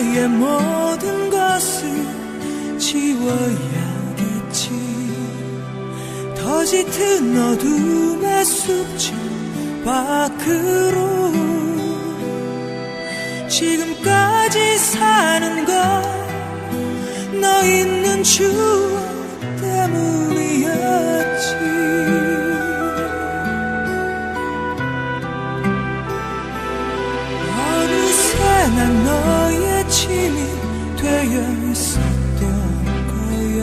이제 모든 것을 지워야겠지. 더 짙은 어둠의 숲집 밖으로 지금까지 사는 건 너 있는 추억 때문이었지. 어느새 난너 의 짐이 되어 있었던 거야.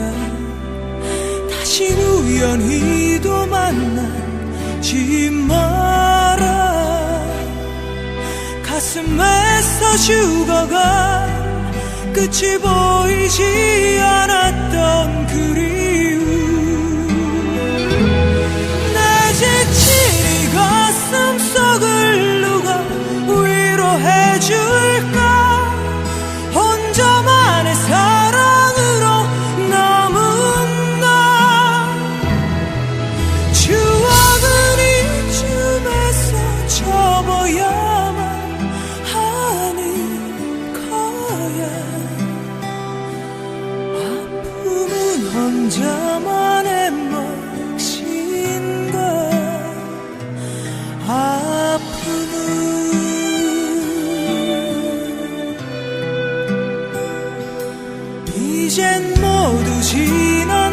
다신 우연히도 만나지 마라. 가슴에서 죽어간 끝이 보이지 않았던 그 혼자만의 몫인가 아픔은 이젠 모두 지나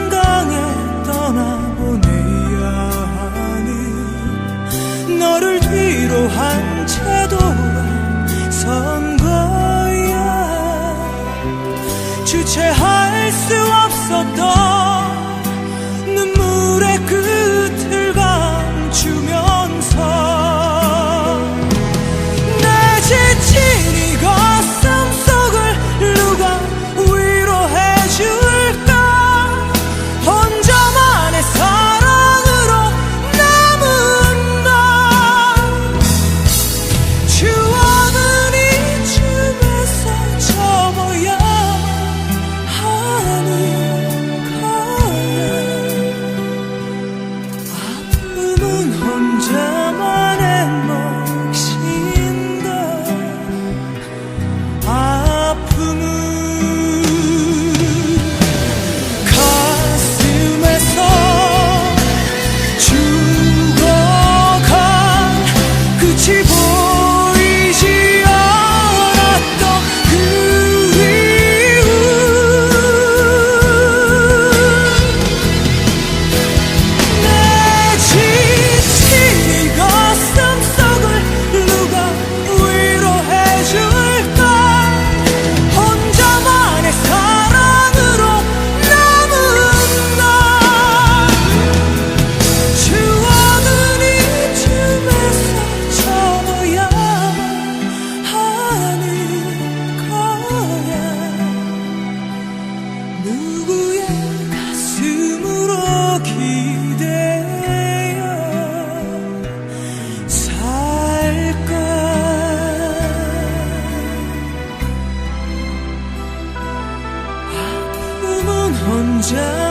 家